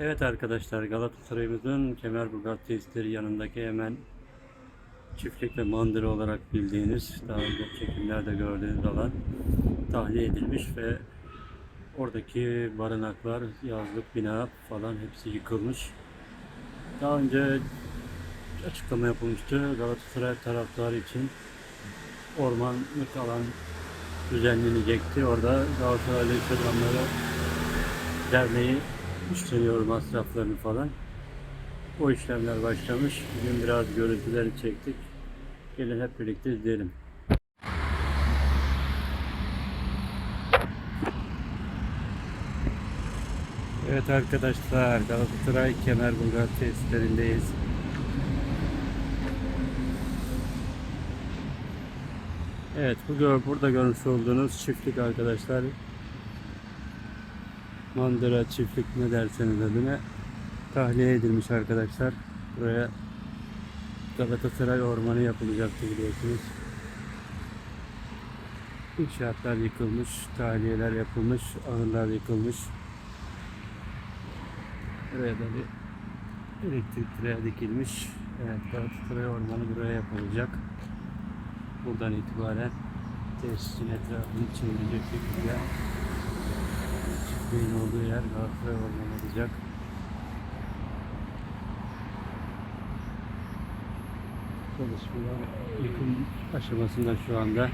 Evet arkadaşlar Galatasaray'ımızın Kemerburgaz tesisleri yanındaki hemen çiftlik ve mandıra olarak bildiğiniz daha önce çekimlerde gördüğünüz alan tahliye edilmiş ve oradaki barınaklar, yazlık bina falan hepsi yıkılmış. Daha önce açıklama yapılmıştı Galatasaray taraftarı için ormanlık alan düzenlenecekti. Orada Galatasaraylı iş adamları derneği üstleniyor masraflarını falan. O işlemler başlamış. Bugün biraz görüntüleri çektik. Gelin hep birlikte izleyelim. Evet arkadaşlar Galatasaray Kemerburgaz testlerindeyiz. Evet bu burada görmüş olduğunuz çiftlik arkadaşlar. Mandıra çiftlik ne derseniz adına tahliye edilmiş arkadaşlar. Buraya Galatasaray Ormanı yapılacaktı biliyorsunuz. İnşaatlar yıkılmış, tahliyeler yapılmış, ahırlar yıkılmış. Buraya da bir elektrik direği dikilmiş. Evet Galatasaray Ormanı buraya yapılacak. Buradan itibaren tesisin etrafını çevirecek şekilde çiftliğin olduğu yer Galatasaray Ormanı olacak. Çalışmalar yıkım aşamasında şu anda.